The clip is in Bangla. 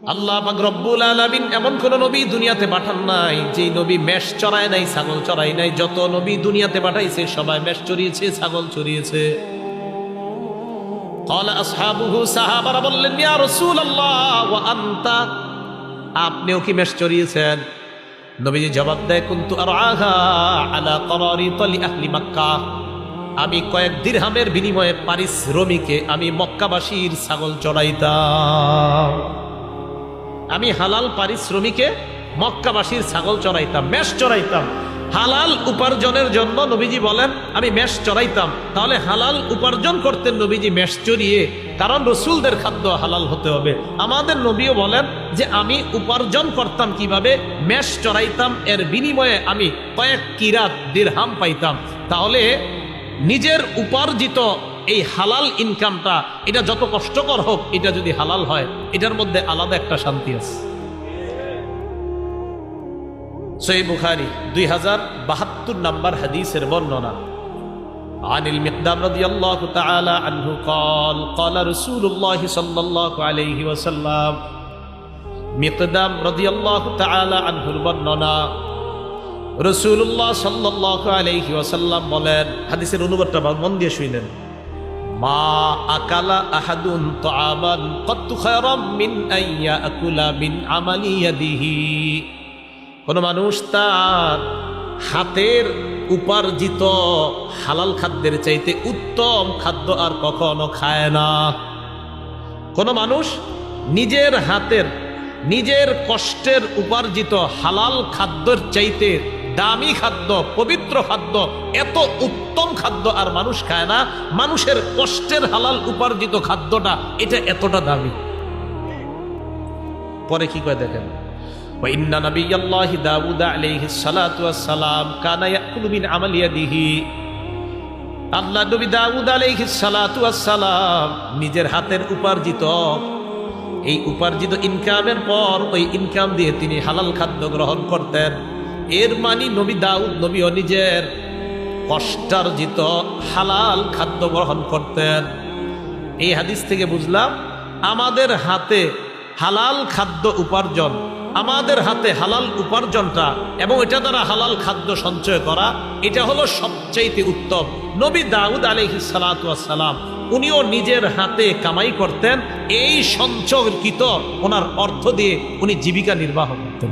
আল্লাহ রব্বুল আলমিন এমন কোন নবী দুনিয়াতে পাঠান নাই যে নবী মেষ চড়ায় নাই, ছাগল চড়াই নাই। যত নবী দুনিয়াতে পাঠাইছে, সবাই মেষ চড়িয়েছে, ছাগল চড়িয়েছে। সাহাবারা বললেন আপনিও কি মেষ চড়িয়েছেন? নবীজি জবাব দেয়, কিন্তু আমি কয়েক দীর্হামের বিনিময়ে পারিশ্রমিকে আমি মক্কাবাসীর ছাগল চড়াইতাম। আমি হালাল পারিশ্রমিকে মক্কাবাসীর ছাগল চড়াইতাম, মেষ চড়াইতাম। হালাল উপার্জনের জন্য নবীজি বলেন, আমি মেষ চড়াইতাম। তাহলে হালাল উপার্জন করতেন নবীজি মেষ চড়িয়ে, কারণ রসুলদের খাদ্য হালাল হতে হবে। আমাদের নবীও বলেন যে, আমি উপার্জন করতাম কীভাবে? মেষ চড়াইতাম, এর বিনিময়ে আমি কয়েক কিরাত দিরহাম পাইতাম। তাহলে নিজের উপার্জিত এই হালাল ইনকামটা এটা যত কষ্টকর হোক এটা যদি হালাল হয় এটার মধ্যে আলাদা একটা শান্তি আছে সই বুখারি দুই হাজার বাহাত্তর নাম্বার হাদিসের বর্ণনা عن المقدام رضي الله تعالى عنه قال قال رسول الله صلى الله عليه وسلم মিকদাম রাদিয়াল্লাহু তাআলা আনহুর বর্ণনা রাসূলুল্লাহ সাল্লাল্লাহু আলাইহি ওয়াসাল্লাম বলেন হাদিসের অনুবাদটা মন দিয়ে শুনেন মা আকালা আহাদুন তাআমান কত্তু মিন আইয়া আকুলা মিন আমালি ইয়াদিহি। কোন মানুষ তার হাতের উপার্জিত হালাল খাদ্যের চাইতে উত্তম খাদ্য আর কখনো খায় না। কোন মানুষ নিজের হাতের, নিজের কষ্টের উপার্জিত হালাল খাদ্যর চাইতে দামি খাদ্য পবিত্র খাদ্য এত উত্তম খাদ্য আর মানুষ খায় না মানুষের কষ্টের হালাল উপার্জিত খাদ্যটা এটা এতটা দামি পরে কি কয় দেখেন وإن نبي الله داود عليه الصلاة والسلام كان يأكل من عمل يده আল্লাহ নবী দাউদ আলাইহিস সালাতু সালাম নিজের হাতের উপার্জিত এই উপার্জিত ইনকামের পর ওই ইনকাম দিয়ে তিনি হালাল খাদ্য গ্রহণ করতেন এর মানি নবী দাউদ, নবী নিজের কষ্টার্জিত হালাল খাদ্য গ্রহণ করতেন। এই হাদিস থেকে বুঝলাম, আমাদের হাতে হালাল খাদ্য উপার্জন, আমাদের হাতে হালাল উপার্জনটা এবং এটা দ্বারা হালাল খাদ্য সঞ্চয় করা, এটা হলো সবচাইতে উত্তম। নবী দাউদ আলহি সালাম উনিও নিজের হাতে কামাই করতেন, এই সঞ্চয়কৃত ওনার অর্থ দিয়ে উনি জীবিকা নির্বাহ করতেন।